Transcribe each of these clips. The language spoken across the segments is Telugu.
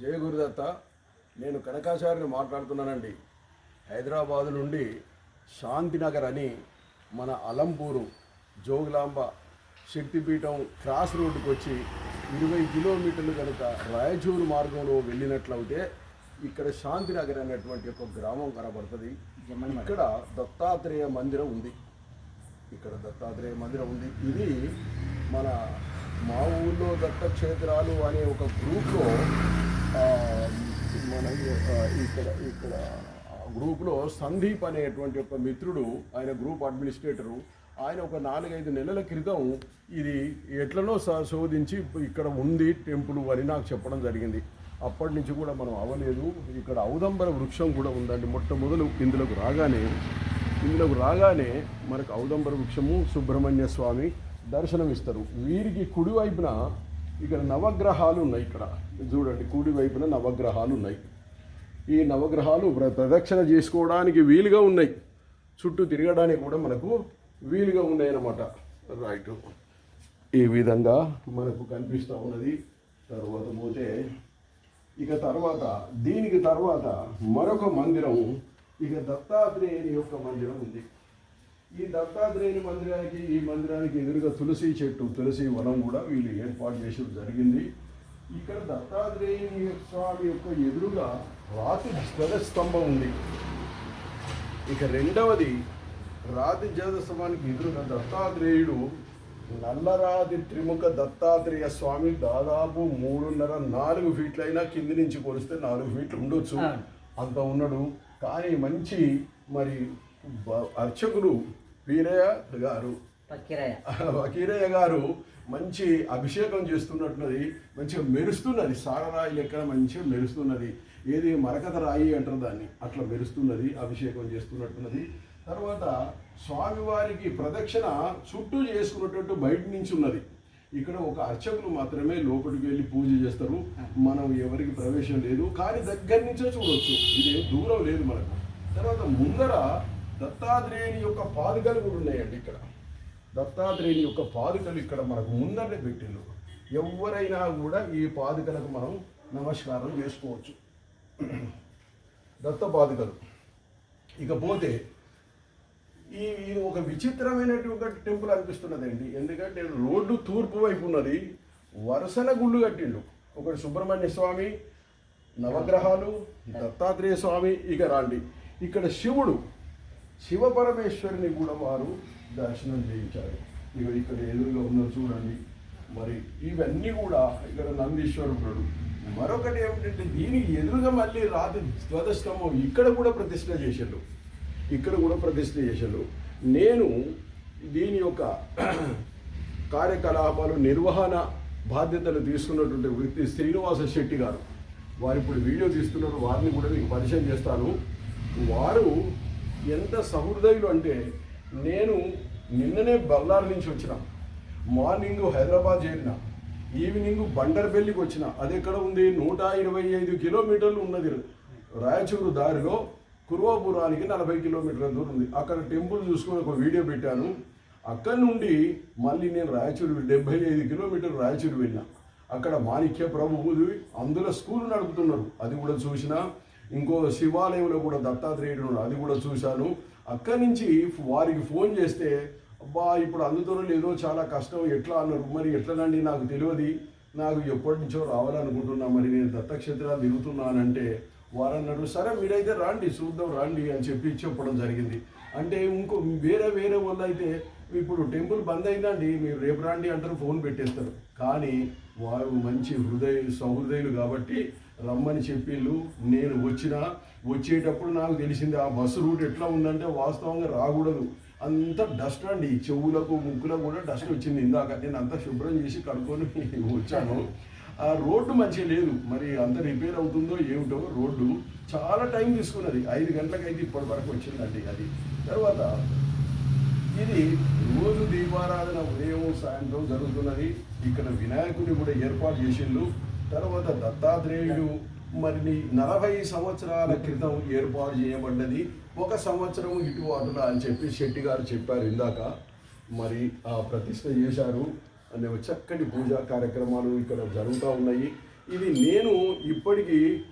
జయ గురుదత్త. నేను కనకాచార్యని మాట్లాడుతున్నానండి. హైదరాబాద్ నుండి శాంతినగర్ అని మన అలంపూరు జోగులాంబ శక్తిపీఠం క్రాస్ రోడ్డుకు వచ్చి ఇరవై కిలోమీటర్లు కనుక రాయచూరు మార్గంలో వెళ్ళినట్లయితే ఇక్కడ శాంతినగర్ అనేటువంటి ఒక గ్రామం కనబడుతుంది. ఇక్కడ దత్తాత్రేయ మందిరం ఉంది. ఇక్కడ దత్తాత్రేయ మందిరం ఉంది. ఇది మన మా ఊళ్ళో దత్తక్షేత్రాలు అనే ఒక గ్రూప్లో మన ఇక్కడ ఇక్కడ గ్రూప్లో సందీప్ అనేటువంటి ఒక మిత్రుడు ఆయన గ్రూప్ అడ్మినిస్ట్రేటరు. ఆయన ఒక నాలుగైదు నెలల క్రితం ఇది ఎట్లనో స- శోధించి ఇక్కడ ఉంది టెంపుల్ అని నాకు చెప్పడం జరిగింది. అప్పటి నుంచి కూడా మనం అవ్వలేదు ఇక్కడ ఔదంబర వృక్షం కూడా ఉందండి మొట్టమొదలు ఇందులోకి రాగానే. ఇందులోకి రాగానే మనకు ఔదంబర వృక్షము సుబ్రహ్మణ్య స్వామి దర్శనం ఇస్తారు వీరికి కుడివైపున ఇక్కడ నవగ్రహాలు ఉన్నాయి ఇక్కడ. చూడండి కుడి వైపున నవగ్రహాలు ఉన్నాయి. ఈ నవగ్రహాలు ప్ర- ప్రదక్షిణ చేసుకోవడానికి వీలుగా ఉన్నాయి. చుట్టూ తిరగడానికి కూడా మనకు వీలుగా ఉన్నాయి అన్నమాట రైట్ ఈ విధంగా మనకు కనిపిస్తూ ఉన్నది. తర్వాత పోతే ఇక తర్వాత దీనికి తర్వాత మరొక మందిరం ఇక దత్తాత్రేయుని యొక్క మందిరం ఉంది. ఈ దత్తాత్రేయుని మందిరానికి ఈ మందిరానికి ఎదురుగా తులసి చెట్టు తులసి వనం కూడా వీళ్ళు ఏర్పాటు చేసడం జరిగింది. ఇక్కడ దత్తాత్రేయుని స్వామి యొక్క ఎదురుగా రాతి ధ్వజస్తంభం ఉంది. ఇక రెండవది రాతి ధ్వజస్తంభానికి ఎదురుగా దత్తాత్రేయుడు నల్లరాతి త్రిముఖ దత్తాత్రేయ స్వామి దాదాపు మూడున్నర నాలుగు ఫీట్లైనా కింది నుంచి కొలిస్తే నాలుగు ఫీట్లు ఉండొచ్చు. అంత ఉన్నాడు. కానీ మంచి మరి అర్చకులు వీరయ్య గారు. వకీరయ్య. గారు మంచి అభిషేకం చేస్తున్నట్టున్నది మంచిగా మెరుస్తున్నది. సారరాయి లెక్కన మంచిగా మెరుస్తున్నది. ఏది మరకత రాయి అంటారు దాన్ని. అట్లా మెరుస్తున్నది అభిషేకం చేస్తున్నట్టున్నది. తర్వాత స్వామివారికి ప్రదక్షిణ చుట్టూ చేసుకున్నట్టు బయట నుంచి ఉన్నది ఇక్కడ ఒక అర్చకులు మాత్రమే లోపలికి వెళ్ళి పూజ చేస్తారు. మనం ఎవరికి ప్రవేశం లేదు. కానీ దగ్గర నుంచే చూడొచ్చు. ఇది దూరం లేదు మనకు. తర్వాత ముందర దత్తాత్రేయుని యొక్క పాదుకలు కూడా ఉన్నాయండి ఇక్కడ. దత్తాత్రేయుని యొక్క పాదుకలు ఇక్కడ మనకు ముందరనే పెట్టిండు ఎవరైనా కూడా ఈ పాదుకలకు మనం నమస్కారం చేసుకోవచ్చు. దత్త పాదుకలు. ఇకపోతే ఈ ఇది ఒక విచిత్రమైనటువంటి టెంపుల్ అనిపిస్తున్నదండి. ఎందుకంటే రోడ్డు తూర్పు వైపు ఉన్నది. వరుసన గుళ్ళు కట్టిండు ఒకటి సుబ్రహ్మణ్య స్వామి నవగ్రహాలు దత్తాత్రేయ స్వామి ఇక రాండి. ఇక్కడ శివుడు శివపరమేశ్వరుని కూడా వారు దర్శనం చేయించారు. ఇక ఇక్కడ ఎదురుగా ఉన్నది చూడండి. మరి ఇవన్నీ కూడా ఇక్కడ నందీశ్వరుడు. మరొకటి ఏమిటంటే దీనికి ఎదురుగా మళ్ళీ రాతి ధ్వజస్తంభం ఇక్కడ కూడా ప్రతిష్ట చేశారు ఇక్కడ కూడా ప్రతిష్ట చేశారు నేను దీని యొక్క కార్యకలాపాలు నిర్వహణ బాధ్యతలు తీసుకున్నటువంటి వ్యక్తి శ్రీనివాస శెట్టి గారు. వారు ఇప్పుడు వీడియో తీస్తున్నారు వారిని కూడా మీకు పరిచయం చేస్తాను. వారు ఎంత సహృదయులు అంటే నేను నిన్ననే బల్లారి నుంచి వచ్చిన. మార్నింగ్ హైదరాబాద్ చేరిన. ఈవినింగ్ బండర్బెల్లికి వచ్చిన. అది ఎక్కడ ఉంది? నూట ఇరవై ఐదు కిలోమీటర్లు ఉన్నది. రాయచూరు దారిలో కురువాపురానికి నలభై కిలోమీటర్ల దూరం ఉంది. అక్కడ టెంపుల్ చూసుకొని ఒక వీడియో పెట్టాను. అక్కడి నుండి మళ్ళీ నేను రాయచూరు డెబ్బై ఐదు కిలోమీటర్లు రాయచూరు వెళ్ళిన. అక్కడ మాణిక్య ప్రభువుది అందులో స్కూల్ నడుపుతున్నారు. అది కూడా చూసినా. ఇంకో శివాలయంలో కూడా దత్తాత్రేయుడు అది కూడా చూశాను. అక్కడి నుంచి వారికి ఫోన్ చేస్తే అబ్బా ఇప్పుడు అందుతోనో లేదో చాలా కష్టం. ఎట్లా అన్నారు? మరి ఎట్లనండి? నాకు తెలియదు. నాకు ఎప్పటి నుంచో రావాలనుకుంటున్నా. మరి నేను దత్తక్షేత్రాలు తిరుగుతున్నానంటే వారు అన్నారు సరే మీరైతే రాండి చూద్దాం రాండి అని చెప్పి చెప్పడం జరిగింది. అంటే ఇంకో వేరే వేరే వాళ్ళు అయితే ఇప్పుడు టెంపుల్ బంద్ అయిందండి మీరు రేపు రాండి అంటారు ఫోన్ పెట్టేస్తారు. కానీ వారు మంచి హృదయ సహృదయులు కాబట్టి రమ్మని చెప్పిళ్ళు నేను వచ్చిన వచ్చేటప్పుడు నాకు తెలిసింది ఆ బస్సు రూట్ ఎట్లా ఉందంటే వాస్తవంగా రాకూడదు. అంత డస్ట్ అండి చెవులకు ముక్కులకు కూడా డస్ట్ వచ్చింది. ఇందాక నేను అంతా శుభ్రం చేసి కడుక్కొని వచ్చాను. ఆ రోడ్డు మంచిగా లేదు. మరి అంత రిపేర్ అవుతుందో ఏమిటో రోడ్డు చాలా టైం తీసుకున్నది. ఐదు గంటలకైతే ఇప్పటి వరకు వచ్చిందండి అది. తర్వాత ఇది రోజు దీపారాధన ఉదయం సాయంత్రం జరుగుతున్నది. ఇక్కడ వినాయకుడిని కూడా ఏర్పాటు చేసిండు. తర్వాత దత్తాత్రేయుడు మరి నలభై సంవత్సరాల క్రితం ఏర్పాటు చేయబడ్డది. ఒక సంవత్సరం ఇటు అని చెప్పి శెట్టి గారు చెప్పారు ఇందాక. మరి ఆ ప్రతిష్ట చేశారు. అనే చక్కటి పూజా కార్యక్రమాలు ఇక్కడ జరుగుతూ ఉన్నాయి. ఇది నేను ఇప్పటికీ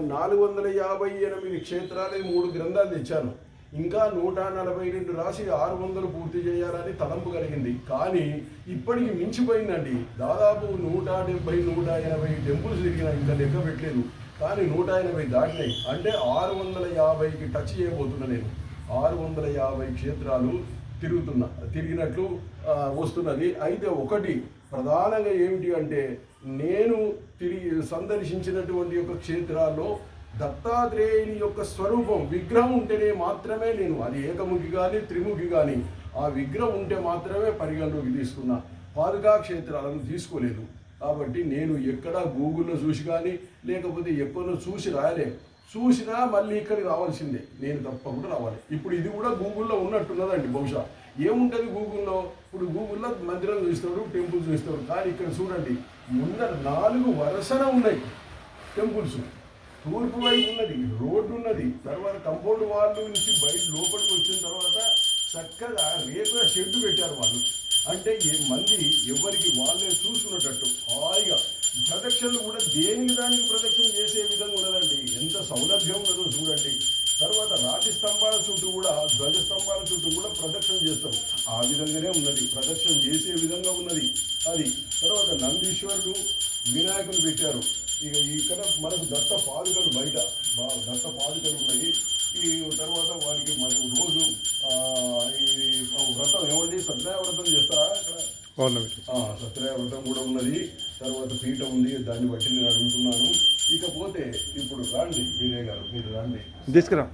నాలుగు వందల యాభై ఎనిమిది క్షేత్రాలే మూడు గ్రంథాలు తెచ్చాను. ఇంకా నూట నలభై రెండు రాసి ఆరు వందలు పూర్తి చేయాలని తలంపు కలిగింది. కానీ ఇప్పటికి మించిపోయిందండి. దాదాపు నూట డెబ్బై నూట ఎనభై టెంపుల్స్ తిరిగిన ఇంకా లెక్క పెట్టలేదు. కానీ నూట ఎనభై దాటినాయి. అంటే ఆరు వందల యాభైకి టచ్ చేయబోతున్నా నేను. ఆరు వందల యాభై క్షేత్రాలు తిరుగుతున్నా తిరిగినట్లు వస్తున్నది. అయితే ఒకటి ప్రధానంగా ఏమిటి అంటే నేను తిరిగి సందర్శించినటువంటి యొక్క క్షేత్రాల్లో దత్తాత్రేయుని యొక్క స్వరూపం విగ్రహం ఉంటేనే మాత్రమే నేను అది ఏకముఖి కానీ త్రిముఖి కానీ ఆ విగ్రహం ఉంటే మాత్రమే పరిగణలోకి తీసుకున్నా. పాదుకా క్షేత్రాలను తీసుకోలేదు. కాబట్టి నేను ఎక్కడ గూగుల్లో చూసి కానీ లేకపోతే ఎక్కడో చూసి రాయలే. చూసినా మళ్ళీ ఇక్కడికి రావాల్సిందే. నేను తప్పకుండా రావాలి. ఇప్పుడు ఇది కూడా గూగుల్లో ఉన్నట్టున్నదండి బహుశా. ఏముంటుంది గూగుల్లో? ఇప్పుడు గూగుల్లో మందిరం చూస్తాడు టెంపుల్ చూస్తాడు కానీ ఇక్కడ చూడండి ముందర నాలుగు వరుసన ఉన్నాయి టెంపుల్స్. తూర్పు వైపు ఉన్నది రోడ్డు ఉన్నది. తర్వాత కంపౌండ్ వాళ్ళు నుంచి బయట లోపలికి వచ్చిన తర్వాత చక్కగా రేకుల షెడ్ పెట్టారు వాళ్ళు. అంటే ఏ మంది ఎవరికి వాళ్ళే చూసుకున్నట్టు హాయిగా. ప్రదక్షిణలు కూడా దేనికి దానికి ప్రదక్షిణ చేసే విధంగా ఉన్నదండి ఎంత సౌలభ్యం ఉన్నదో చూడండి. తర్వాత రాతి స్తంభాల చుట్టూ కూడా ధ్వజ స్తంభాల చుట్టూ కూడా ప్రదక్షిణ చేస్తాం ఆ విధంగానే ఉన్నది. ప్రదక్షిణ చేసే విధంగా ఉన్నది. అది. తర్వాత నందీశ్వరుడు వినాయకుని పెట్టారు. ఇక ఇక్కడ మనకు దత్త పాదుకలు బయట దత్త పాదుకలు ఉన్నాయి. ఈ తర్వాత వారికి మనకు రోజు ఈ వ్రతం ఏమండి సత్యనారాయణ వ్రతం చేస్తారా? ఇక్కడ సత్యనారాయణ వ్రతం కూడా ఉన్నది. తర్వాత పీఠ ఉంది దాన్ని బట్టి నేను అడుగుతున్నాను. ఇకపోతే ఇప్పుడు రాండి వీరే గారు మీరు రాండి. తీసుకురా.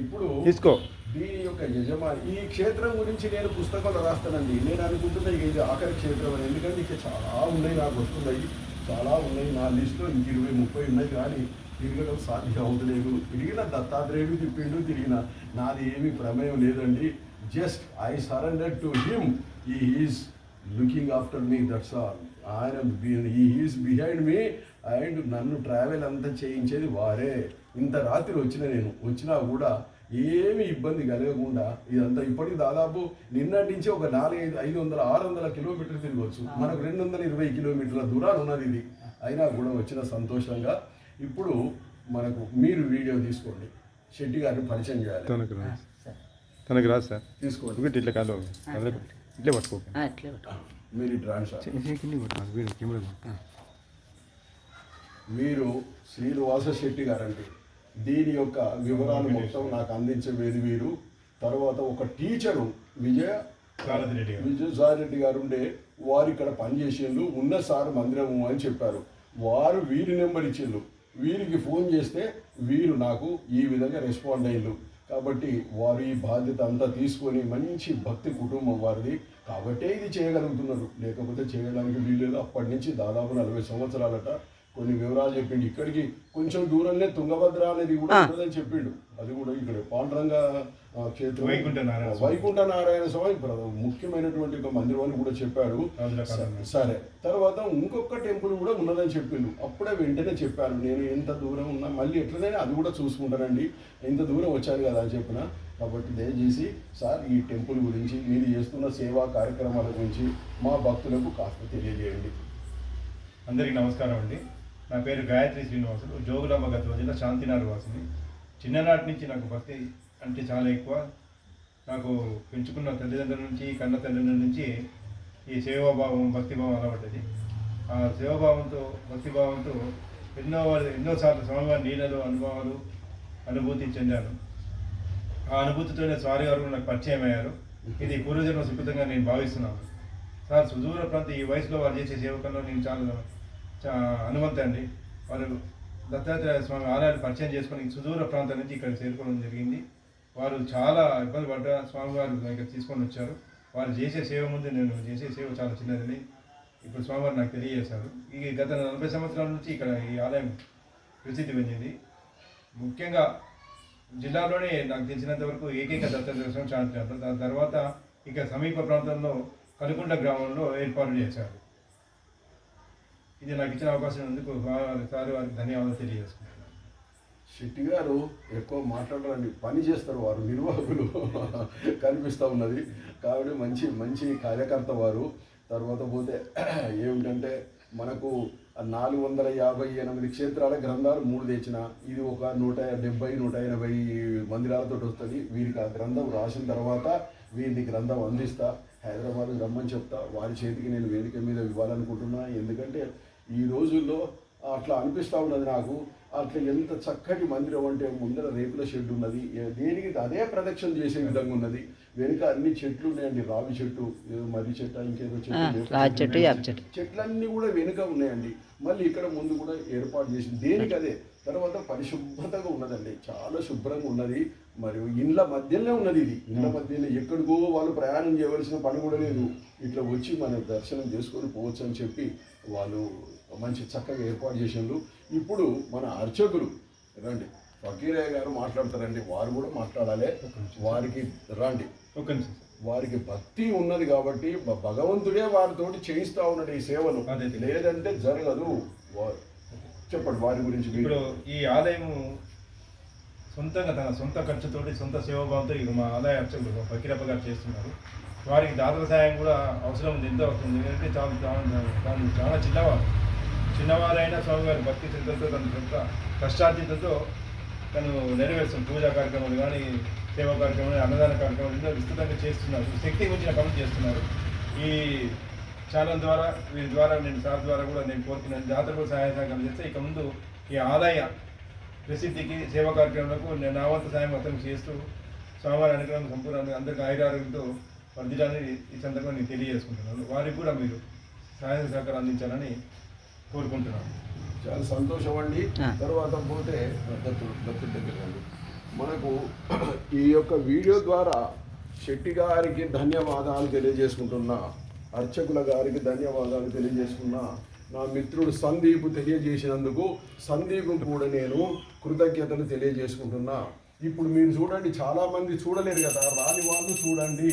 ఇప్పుడు తీసుకో. దీని యొక్క యజమాని ఈ క్షేత్రం గురించి నేను పుస్తకంలో రాస్తానండి. నేను అనుకుంటున్నా ఇక ఇది ఆఖరి క్షేత్రం అని. ఎందుకంటే ఇక చాలా ఉన్నాయి నాకు వస్తున్నాయి చాలా ఉన్నాయి. నా లిస్టులో ఇంక ఇరవై ముప్పై ఉన్నాయి కానీ తిరగడం సాధ్యం అవుతలేదు. తిరిగిన దత్తాత్రేయుడు తిప్పిండు తిరిగిన నాది ఏమీ ప్రమేయం లేదండి. Just I surrender to him he is looking after me that's all ఆయన he is behind me and నన్ను ట్రావెల్ అంతా చేయించేది వారే. ఇంత రాత్రి వచ్చిన నేను. వచ్చినా కూడా ఏమి ఇబ్బంది కలగకుండా ఇదంతా ఇప్పటికి దాదాపు నిన్నటి నుంచి ఒక నాలుగైదు ఐదు వందల ఆరు వందల కిలోమీటర్లు తిరగవచ్చు మనకు రెండు వందల ఇరవై కిలోమీటర్ల దూరాలు ఉన్నది ఇది. అయినా కూడా వచ్చిన సంతోషంగా. ఇప్పుడు మనకు మీరు వీడియో తీసుకోండి. శెట్టి గారిని పరిచయం చేయాలి. తనకు రా తనకు రాదు సార్. తీసుకోండి. ఇట్లా కాదు. ఇట్లే పట్టుకో. మీరు. మీరు శ్రీనివాస శెట్టి గారండి దీని యొక్క వివరాలు మొత్తం నాకు అందించవేది వీరు తర్వాత ఒక టీచరు విజయ సారథిరెడ్డి గారు. విజయసాయిరెడ్డి గారు ఉండే వారు ఇక్కడ పనిచేసిండు ఉన్న సార్ మందిరము అని చెప్పారు. వారు వీరి నెంబర్ ఇచ్చిండు. వీరికి ఫోన్ చేస్తే వీరు నాకు ఈ విధంగా రెస్పాండ్ అయ్యిండు కాబట్టి వారు ఈ బాధ్యత అంతా తీసుకొని మంచి భక్తి కుటుంబం వారిది. కాబట్టే ఇది చేయగలుగుతున్నారు. లేకపోతే చేయడానికి వీల్లేదు. అప్పటి నుంచి దాదాపు నలభై సంవత్సరాలట కొన్ని వివరాలు చెప్పిండు. ఇక్కడికి కొంచెం దూరంలో తుంగభద్ర అనేది కూడా ఉంటుందని చెప్పిండు. అది కూడా ఇక్కడ పాండురంగ క్షేత్రం వైకుంఠ నారాయణ. వైకుంఠ నారాయణ స్వామి ముఖ్యమైనటువంటి ఒక మందిరం అని కూడా చెప్పాడు. సరే. తర్వాత ఇంకొక టెంపుల్ కూడా ఉన్నదని చెప్పిండు. అప్పుడే వెంటనే చెప్పాను నేను ఎంత దూరం ఉన్నా మళ్ళీ ఎట్లనైనా అది కూడా చూసుకుంటానండి. ఎంత దూరం వచ్చాను కదా అని చెప్పిన. కాబట్టి దయచేసి సార్ ఈ టెంపుల్ గురించి మీరు చేస్తున్న సేవా కార్యక్రమాల గురించి మా భక్తులకు కాస్త తెలియజేయండి. అందరికీ నమస్కారం అండి. నా పేరు గాయత్రి శ్రీనివాసులు జోగులాంబ గత జిల్లా శాంతినాడు వాసిని. చిన్ననాటి నుంచి నాకు భక్తి అంటే చాలా ఎక్కువ. నాకు పెంచుకున్న తల్లిదండ్రుల నుంచి కన్న తల్లిదండ్రుల నుంచి ఈ సేవాభావం భక్తిభావం అలవడ్డది ఆ సేవాభావంతో భక్తిభావంతో ఎన్నో ఎన్నోసార్లు స్వామివారి నీళ్ళలో అనుభవాలు అనుభూతి చెందాను. ఆ అనుభూతితోనే స్వామి గారు నాకు పరిచయం అయ్యారు. ఇది పూర్వజన్మ సుకృతంగా నేను భావిస్తున్నాను. సార్ సుదూర ప్రాంతం ఈ వయసులో వారు చేసే సేవకంలో నేను చాలా చా అండి. వారు దత్తాత్రేయ స్వామి ఆలయాన్ని పరిచయం చేసుకొని సుదూర ప్రాంతం నుంచి ఇక్కడ చేరుకోవడం జరిగింది. వారు చాలా ఇబ్బంది పడ్డ స్వామివారు ఇక్కడ తీసుకొని వచ్చారు. వారు చేసే సేవ ముందు నేను చేసే సేవ చాలా చిన్నదని ఇప్పుడు స్వామివారు నాకు తెలియజేశారు. ఈ గత నలభై సంవత్సరాల నుంచి ఇక్కడ ఈ ఆలయం ప్రసిద్ధి పొందింది ముఖ్యంగా జిల్లాలోనే నాకు తెలిసినంత వరకు ఏకైక దత్తాత్రేయ స్వామి శాంతి దాని తర్వాత ఇక సమీప ప్రాంతంలో కలుకుంట గ్రామంలో ఏర్పాటు చేశారు. ఇది నాకు ఇచ్చిన అవకాశం ఎందుకు? సార్ వారికి ధన్యవాదాలు తెలియజేసుకుంటున్నాను. శెట్టి గారు ఎక్కువ మాట్లాడాలని పని చేస్తారు వారు నిర్వాహకులు. కనిపిస్తూ ఉన్నది. కాబట్టి మంచి మంచి కార్యకర్త వారు. తర్వాత పోతే ఏమిటంటే మనకు నాలుగు వందల యాభై ఎనిమిది క్షేత్రాల గ్రంథాలు మూడు తెచ్చిన. ఇది ఒక నూట డెబ్బై నూట ఎనభై మందిరాలతో వస్తుంది. వీరికి ఆ గ్రంథం రాసిన తర్వాత వీరిని గ్రంథం అందిస్తా. హైదరాబాద్ రమ్మని చెప్తా. వారి చేతికి నేను వేదిక మీద ఇవ్వాలనుకుంటున్నా. ఎందుకంటే ఈ రోజుల్లో అట్లా అనిపిస్తూ ఉన్నది నాకు. అట్లా ఎంత చక్కటి మందిరం అంటే ముందర రేకుల షెడ్ ఉన్నది. దేనికి అదే ప్రదక్షిణ చేసే విధంగా ఉన్నది. వెనుక అన్ని చెట్లు ఉన్నాయండి. రావి చెట్టు ఏదో మర్రి చెట్టు ఇంకేదో చెట్టు చెట్లన్నీ కూడా వెనుక ఉన్నాయండి. మళ్ళీ ఇక్కడ ముందు కూడా ఏర్పాటు చేసి దేనికి అదే? తర్వాత పరిశుభ్రతగా ఉన్నదండి. చాలా శుభ్రంగా ఉన్నది. మరియు ఇండ్ల మధ్యలోనే ఉన్నది ఇది. ఇండ్ల మధ్యలో ఎక్కడికో వాళ్ళు ప్రయాణం చేయవలసిన పని కూడా లేదు. ఇట్లా వచ్చి మన దర్శనం చేసుకొని పోవచ్చు అని చెప్పి వాళ్ళు మంచి చక్కగా ఏర్పాటు చేసిండ్రు. ఇప్పుడు మన అర్చకులు రండి. ఫకీరయ్య గారు మాట్లాడతారండి. వారు కూడా మాట్లాడాలి. వారికి రండి. నిమిషం సార్. వారికి భక్తి ఉన్నది కాబట్టి భగవంతుడే వారితోటి చేయిస్తా ఉన్నాడు ఈ సేవలు. లేదంటే జరగదు. చెప్పండి వారి గురించి. ఇప్పుడు ఈ ఆలయము సొంతంగా తన సొంత ఖర్చుతోటి సొంత సేవాభావంతో ఇక మా ఆదాయ అర్చకులు ఫకీరప్ప గారు చేస్తున్నారు. వారికి దాతల సాయం కూడా అవసరం ఉంది. ఎంత అవసరం ఉంది ఎందుకంటే చాలా చాలా చాలా చిన్నవారు చిన్నవారైనా స్వామివారి భక్తి శ్రద్ధలతో తన సొంత కష్టార్జితతో తను నెరవేరుస్తుంది పూజా కార్యక్రమాలు కానీ సేవా కార్యక్రమాలు అన్నదాన కార్యక్రమాలు ఎన్నో విస్తృతంగా చేస్తున్నారు. శక్తి గురించిన పనులు చేస్తున్నారు. ఈ ఛానల్ ద్వారా వీరి ద్వారా నేను సార్ ద్వారా కూడా నేను కోరుతున్నాను. జాతర కూడా సహాయ సహకారం చేస్తే ఇక ముందు ఈ ఆదాయ ప్రసిద్ధికి సేవా కార్యక్రమాలకు నేను నా వంతు సాయం అతను చేస్తూ స్వామివారి అనుగ్రహం సంపూర్ణ అందరికీ ఆయురారోగ్యంతో వర్ధిల్లాలని ఈ సందర్భంగా నేను తెలియజేసుకుంటున్నాను. వారికి కూడా మీరు సహాయ సహకారం అందించాలని కోరుకుంటున్నాను చాలా సంతోషం అండి. తర్వాత పోతే దత్తుడు దత్తుడి దగ్గర రండి. మనకు ఈ యొక్క వీడియో ద్వారా శెట్టి గారికి ధన్యవాదాలు తెలియజేసుకుంటున్నా అర్చకుల గారికి ధన్యవాదాలు తెలియజేసుకున్నా నా మిత్రుడు సందీప్ తెలియజేసినందుకు సందీప్ కూడా నేను కృతజ్ఞతలు తెలియజేసుకుంటున్నా ఇప్పుడు మీరు చూడండి చాలా మంది చూడలేరు కదా రాని వాళ్ళు చూడండి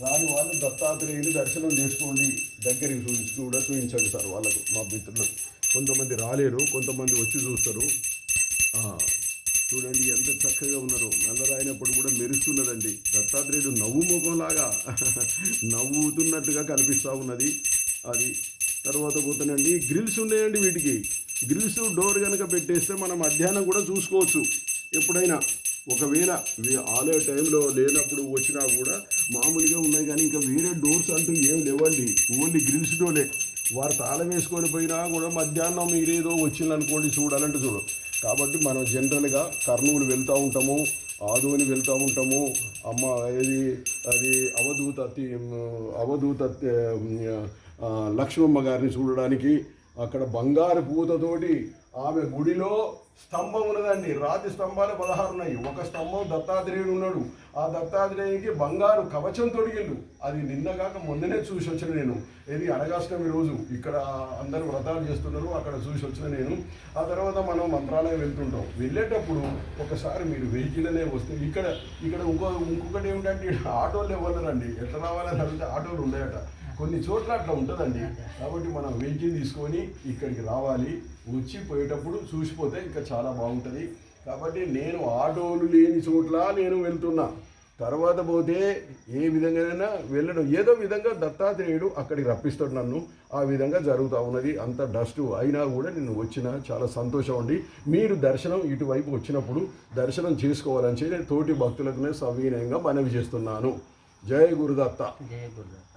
రాని వాళ్ళు దత్తాత్రేయుని దర్శనం చేసుకోండి. దగ్గరికి చూపించి చూడ చూపించండి సార్ వాళ్ళకు మా మిత్రులకు కొంతమంది రాలేరు కొంతమంది వచ్చి చూస్తారు. చూడండి ఎంత చక్కగా ఉన్నారు. నల్లరాయినప్పుడు కూడా మెరుస్తున్నదండి. దత్తాత్రేయుడు నవ్వు ముఖంలాగా నవ్వుతున్నట్టుగా కనిపిస్తూ ఉన్నది. అది తర్వాత పోతానండి. గ్రిల్స్ ఉన్నాయండి వీటికి. గ్రిల్స్ డోర్ కనుక పెట్టేస్తే మనం మధ్యాహ్నం కూడా చూసుకోవచ్చు. ఎప్పుడైనా ఒకవేళ ఆలయ టైంలో లేనప్పుడు వచ్చినా కూడా మామూలుగా ఉన్నాయి కానీ ఇంకా వేరే డోర్స్ అంటూ ఏం లేవండి. ఓన్లీ గ్రిల్స్ డోలే వారు తాళం వేసుకొని పోయినా కూడా మధ్యాహ్నం మీరేదో వచ్చిందనుకోండి చూడాలంటే చూడు. కాబట్టి మనం జనరల్గా కర్నూలు వెళ్తూ ఉంటాము ఆదోని వెళ్తూ ఉంటాము అమ్మ ఏది అది అవధూత అవధూత లక్ష్మమ్మ గారిని చూడడానికి అక్కడ బంగారు పూతతోటి ఆమె గుడిలో స్తంభం ఉన్నదండి రాతి స్తంభాలు పదహారు ఉన్నాయి. ఒక స్తంభం దత్తాత్రేయుడు ఉన్నాడు. ఆ దత్తాత్రేయునికి బంగారు కవచం తొడిగిండు. అది నిన్నగాక మొన్ననే చూసి వచ్చిన నేను. ఇది అనగాష్టమి రోజు. ఇక్కడ అందరూ వ్రతాలు చేస్తున్నారు అక్కడ చూసి వచ్చిన నేను. ఆ తర్వాత మనం మంత్రాలయం వెళ్తుంటాం. వెళ్ళేటప్పుడు ఒకసారి మీరు వెహికల్నే వస్తే ఇక్కడ ఇక్కడ ఇంకో ఇంకొకటి ఏమిటంటే ఆటోలు ఇవ్వలేరండి ఎట్లా రావాలని అడిగితే ఆటోలు ఉండేట కొన్ని చోట్ల అట్లా ఉంటుందండి. కాబట్టి మనం వెహికల్ తీసుకొని ఇక్కడికి రావాలి. వచ్చి పోయేటప్పుడు చూసిపోతే ఇంకా చాలా బాగుంటుంది. కాబట్టి నేను ఆటోలు లేని చోట్ల నేను వెళ్తున్నా. తర్వాత పోతే ఏ విధంగానైనా వెళ్ళడం ఏదో విధంగా దత్తాత్రేయుడు అక్కడికి రప్పిస్తాడు నన్ను. ఆ విధంగా జరుగుతూ ఉన్నది. అంత డస్ట్ అయినా కూడా నేను వచ్చిన చాలా సంతోషం అండి. మీరు దర్శనం ఇటువైపు వచ్చినప్పుడు దర్శనం చేసుకోవాలని చెప్పి నేను తోటి భక్తులకు నేను సవినయంగా మనవి చేస్తున్నాను. జయ గురుదత్త. జయ గురుదత్త.